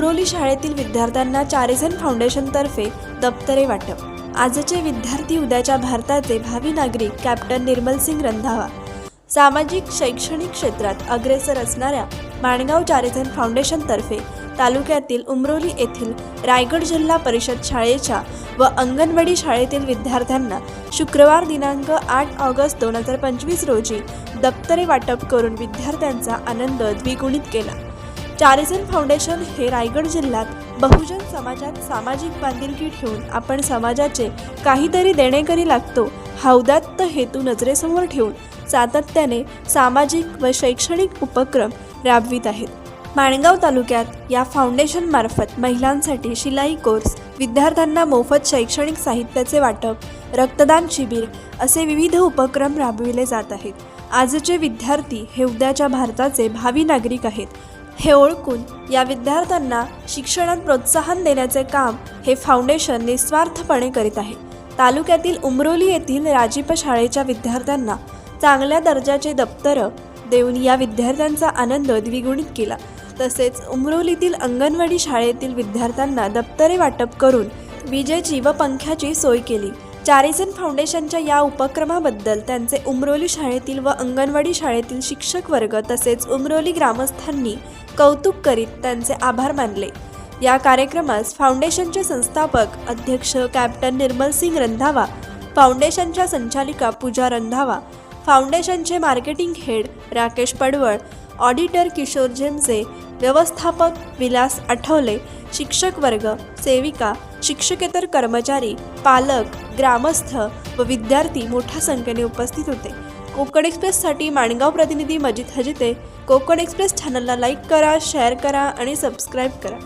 उमरोली शाळेतील विद्यार्थ्यांना चारिझन फाउंडेशनतर्फे दप्तरे वाटप. आजचे विद्यार्थी उद्याच्या भारताचे भावी नागरिक कॅप्टन निर्मल सिंग रंधावा. सामाजिक शैक्षणिक क्षेत्रात अग्रेसर असणाऱ्या माणगाव चारिझन फाउंडेशनतर्फे तालुक्यातील उमरोली येथील रायगड जिल्हा परिषद शाळेच्या व अंगणवाडी शाळेतील विद्यार्थ्यांना शुक्रवार दिनांक आठ ऑगस्ट दोन हजार पंचवीस रोजी दप्तरे वाटप करून विद्यार्थ्यांचा आनंद द्विगुणित केला. चारिझन फाउंडेशन हे रायगड जिल्ह्यात बहुजन समाजात सामाजिक बांधिलकी ठेवून आपण समाजाचे काहीतरी देणेकरी लागतो हा उदात्त हेतू नजरेसमोर ठेवून सातत्याने सामाजिक व शैक्षणिक उपक्रम राबवित आहेत. माणगाव तालुक्यात या फाउंडेशनमार्फत महिलांसाठी शिलाई कोर्स विद्यार्थ्यांना मोफत शैक्षणिक साहित्याचे वाटप रक्तदान शिबिर असे विविध उपक्रम राबविले जात आहेत. आजचे विद्यार्थी हे उद्याच्या भारताचे भावी नागरिक आहेत. हे ओळखून या विद्यार्थ्यांना शिक्षणात प्रोत्साहन देण्याचे काम हे फाउंडेशन निस्वार्थपणे करीत आहे. तालुक्यातील उमरोली येथील राजीप शाळेच्या विद्यार्थ्यांना चांगल्या दर्जाचे दप्तरं देऊन या विद्यार्थ्यांचा आनंद द्विगुणित केला. तसेच उमरोलीतील अंगणवाडी शाळेतील विद्यार्थ्यांना दप्तरे वाटप करून विजेची व पंख्याची सोय केली. चारिझन फाउंडेशनच्या या उपक्रमाबद्दल त्यांचे उमरोली शाळेतील व अंगणवाडी शाळेतील शिक्षक वर्ग तसेच उमरोली ग्रामस्थांनी कौतुक करीत त्यांचे आभार मानले. या कार्यक्रमास फाउंडेशनचे संस्थापक अध्यक्ष कॅप्टन निर्मल सिंग रंधावा फाउंडेशनच्या संचालिका पूजा रंधावा फाउंडेशनचे मार्केटिंग हेड राकेश पडवळ ऑडिटर किशोर झेमसे व्यवस्थापक विलास आठवले शिक्षक वर्ग सेविका शिक्षकेतर कर्मचारी पालक ग्रामस्थ व विद्यार्थी मोठ्या संख्येने उपस्थित होते. कोकण एक्सप्रेससाठी माणगाव प्रतिनिधी मजिद हजिते कोकण एक्सप्रेस चॅनलला लाईक करा शेअर करा आणि सबस्क्राईब करा.